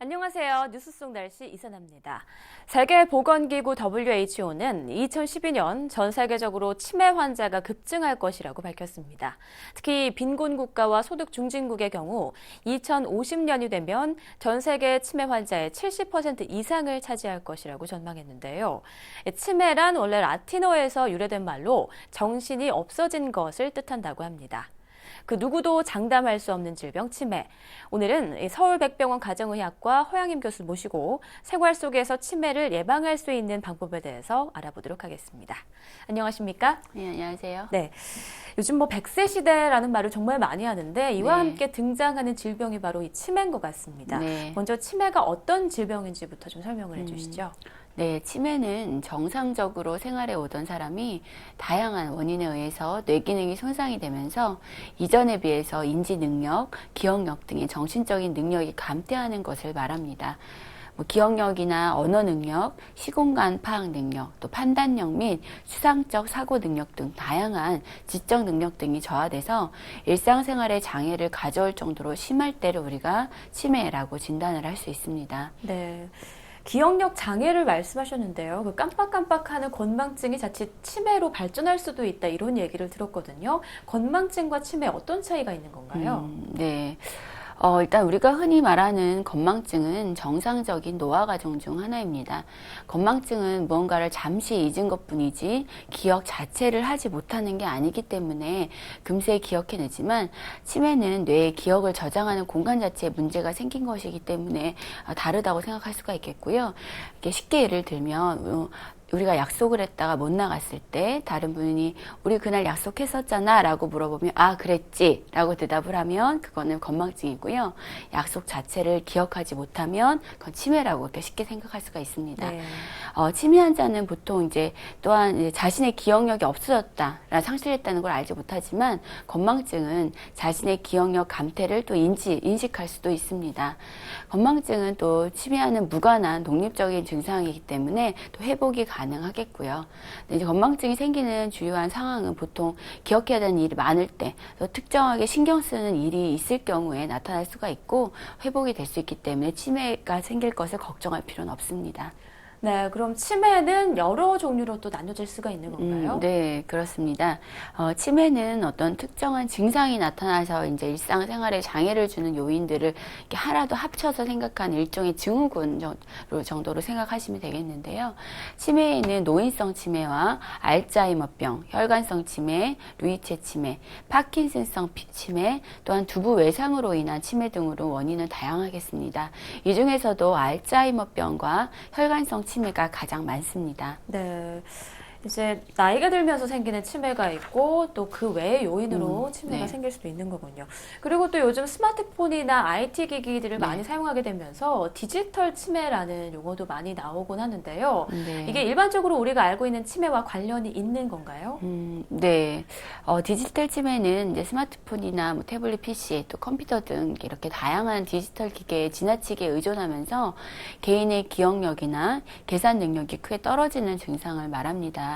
안녕하세요. 뉴스 속 날씨 이선아입니다. 세계보건기구 WHO는 2012년 전 세계적으로 치매 환자가 급증할 것이라고 밝혔습니다. 특히 빈곤 국가와 소득 중진국의 경우 2050년이 되면 전 세계 치매 환자의 70% 이상을 차지할 것이라고 전망했는데요. 치매란 원래 라틴어에서 유래된 말로 정신이 없어진 것을 뜻한다고 합니다. 그 누구도 장담할 수 없는 질병 치매. 오늘은 서울백병원 가정의학과 허양임 교수 모시고 생활 속에서 치매를 예방할 수 있는 방법에 대해서 알아보도록 하겠습니다. 안녕하십니까? 네, 안녕하세요. 네. 요즘 뭐 100세 시대라는 말을 정말 많이 하는데 이와 네. 함께 등장하는 질병이 바로 이 치매인 것 같습니다. 네. 먼저 치매가 어떤 질병인지부터 좀 설명을 해주시죠. 네, 치매는 정상적으로 생활해 오던 사람이 다양한 원인에 의해서 뇌 기능이 손상이 되면서 이전에 비해서 인지 능력, 기억력 등의 정신적인 능력이 감퇴하는 것을 말합니다. 뭐 기억력이나 언어 능력, 시공간 파악 능력, 또 판단력 및 수상적 사고 능력 등 다양한 지적 능력 등이 저하돼서 일상생활에 장애를 가져올 정도로 심할 때를 우리가 치매라고 진단을 할 수 있습니다. 네. 기억력 장애를 말씀하셨는데요. 그 깜빡깜빡하는 건망증이 자칫 치매로 발전할 수도 있다 이런 얘기를 들었거든요. 건망증과 치매 어떤 차이가 있는 건가요? 음, 네. 어, 일단 우리가 흔히 말하는 건망증은 정상적인 노화 과정 중 하나입니다. 건망증은 무언가를 잠시 잊은 것 뿐이지 기억 자체를 하지 못하는 게 아니기 때문에 금세 기억해내지만 치매는 뇌의 기억을 저장하는 공간 자체에 문제가 생긴 것이기 때문에 아, 다르다고 생각할 수가 있겠고요. 쉽게 예를 들면 어, 우리가 약속을 했다가 못 나갔을 때 다른 분이 우리 그날 약속했었잖아 라고 물어보면 아 그랬지 라고 대답을 하면 그거는 건망증이고요 약속 자체를 기억하지 못하면 그건 치매라고 이렇게 쉽게 생각할 수가 있습니다 네. 어, 치매 환자는 보통 이제 또한 이제 자신의 기억력이 없어졌다, 라 상실했다는 걸 알지 못하지만 건망증은 자신의 기억력 감퇴를 또 인지, 인식할 수도 있습니다. 건망증은 또 치매와는 무관한 독립적인 증상이기 때문에 또 회복이 가 능하겠고요. 근데 이제 건망증이 생기는 주요한 상황은 보통 기억해야 되는 일이 많을 때, 또 특정하게 신경 쓰는 일이 있을 경우에 나타날 수가 있고 회복이 될 수 있기 때문에 치매가 생길 것을 걱정할 필요는 없습니다. 네, 그럼 치매는 여러 종류로 또 나눠질 수가 있는 건가요? 음, 네, 그렇습니다. 어, 치매는 어떤 특정한 증상이 나타나서 이제 일상생활에 장애를 주는 요인들을 이렇게 하나도 합쳐서 생각하는 일종의 증후군 정도로, 생각하시면 되겠는데요. 치매에는 노인성 치매와 알츠하이머병, 혈관성 치매, 루이체 치매, 파킨슨성 피- 치매, 또한 두부 외상으로 인한 치매 등으로 원인은 다양하겠습니다. 이 중에서도 알츠하이머병과 혈관성 치매 가 가장 많습니다. 네. 이제 나이가 들면서 생기는 치매가 있고 또 그 외의 요인으로 음, 치매가 네. 생길 수도 있는 거군요. 그리고 또 요즘 스마트폰이나 IT 기기들을 네. 많이 사용하게 되면서 디지털 치매라는 용어도 많이 나오곤 하는데요. 네. 이게 일반적으로 우리가 알고 있는 치매와 관련이 있는 건가요? 음, 네. 어, 디지털 치매는 이제 스마트폰이나 뭐 태블릿 PC, 또 컴퓨터 등 이렇게 다양한 디지털 기계에 지나치게 의존하면서 개인의 기억력이나 계산 능력이 크게 떨어지는 증상을 말합니다.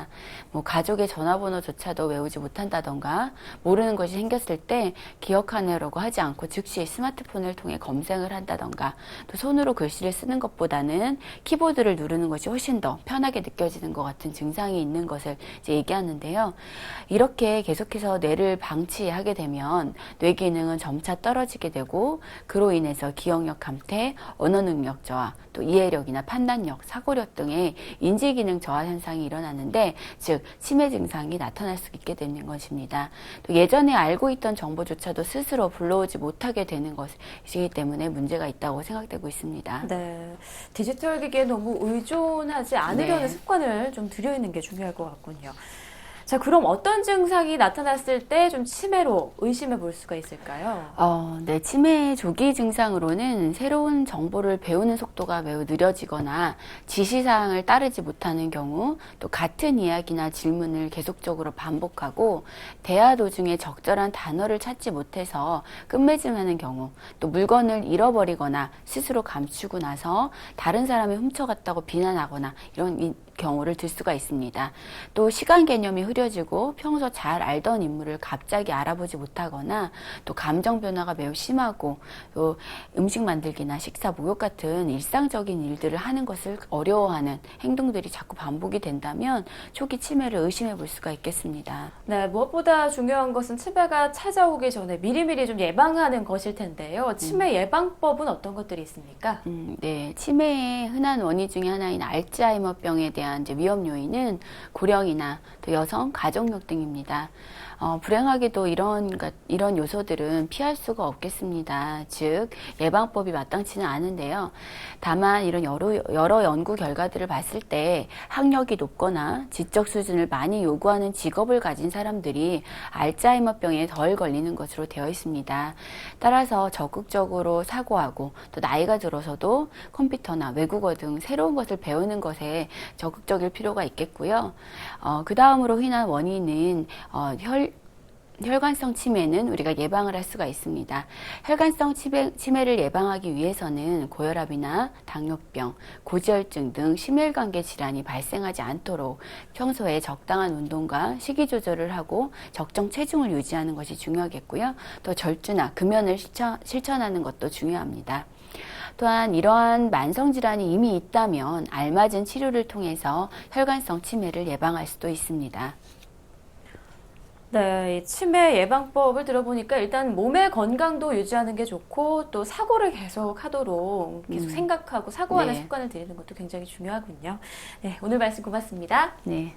뭐 가족의 전화번호조차도 외우지 못한다던가 모르는 것이 생겼을 때 기억하느라고 하지 않고 즉시 스마트폰을 통해 검색을 한다던가 또 손으로 글씨를 쓰는 것보다는 키보드를 누르는 것이 훨씬 더 편하게 느껴지는 것 같은 증상이 있는 것을 이제 얘기하는데요. 이렇게 계속해서 뇌를 방치하게 되면 뇌 기능은 점차 떨어지게 되고 그로 인해서 기억력 감퇴, 언어 능력 저하, 또 이해력이나 판단력, 사고력 등의 인지 기능 저하 현상이 일어나는데 즉 치매 증상이 나타날 수 있게 되는 것입니다. 또 예전에 알고 있던 정보조차도 스스로 불러오지 못하게 되는 것이기 때문에 문제가 있다고 생각되고 있습니다. 네. 디지털 기기에 너무 의존하지 않으려는 네. 습관을 좀 들여있는 게 중요할 것 같군요. 자, 그럼 어떤 증상이 나타났을 때 좀 치매로 의심해 볼 수가 있을까요? 어, 네, 치매 조기 증상으로는 새로운 정보를 배우는 속도가 매우 느려지거나 지시사항을 따르지 못하는 경우, 또 같은 이야기나 질문을 계속적으로 반복하고, 대화 도중에 적절한 단어를 찾지 못해서 끝맺음하는 경우, 또 물건을 잃어버리거나 스스로 감추고 나서 다른 사람이 훔쳐갔다고 비난하거나 이런 이- 경우를 들 수가 있습니다. 또 시간 개념이 흐려지고 평소 잘 알던 인물을 갑자기 알아보지 못하거나 또 감정 변화가 매우 심하고 또 음식 만들기나 식사 목욕 같은 일상적인 일들을 하는 것을 어려워하는 행동들이 자꾸 반복이 된다면 초기 치매를 의심해 볼 수가 있겠습니다. 네, 무엇보다 중요한 것은 치매가 찾아오기 전에 미리미리 좀 예방하는 것일 텐데요. 치매 예방법은 어떤 것들이 있습니까? 음, 네. 치매의 흔한 원인 중에 하나인 알츠하이머병에 대한 이제 위험 요인은 고령이나 또 여성, 가족력 등입니다. 어, 불행하게도 이런, 가- 이런 요소들은 피할 수가 없겠습니다. 즉, 예방법이 마땅치는 않은데요. 다만, 이런 여러, 여러 연구 결과들을 봤을 때 학력이 높거나 지적 수준을 많이 요구하는 직업을 가진 사람들이 알츠하이머병에 덜 걸리는 것으로 되어 있습니다. 따라서 적극적으로 사고하고 또 나이가 들어서도 컴퓨터나 외국어 등 새로운 것을 배우는 것에 적극 적일 필요가 있겠고요. 어, 그 다음으로 흔한 원인은 어, 혈, 혈관성 치매는 우리가 예방을 할 수가 있습니다. 혈관성 치매, 치매 를 예방하기 위해서는 고혈압이나 당뇨병, 고지혈증 등 심혈관계 질환이 발생하지 않도록 평소에 적당한 운동과 식이 조절을 하고 적정 체중을 유지하는 것이 중요하겠고요. 또 절주나 금연을 실천, 실천하는 것도 중요합니다. 또한 이러한 만성 질환이 이미 있다면 알맞은 치료를 통해서 혈관성 치매를 예방할 수도 있습니다. 네, 이 치매 예방법을 들어보니까 일단 몸의 건강도 유지하는 게 좋고 또 사고를 계속 하도록 계속 음. 생각하고 사고하는 네. 습관을 들이는 것도 굉장히 중요하군요. 네, 오늘 말씀 고맙습니다. 네.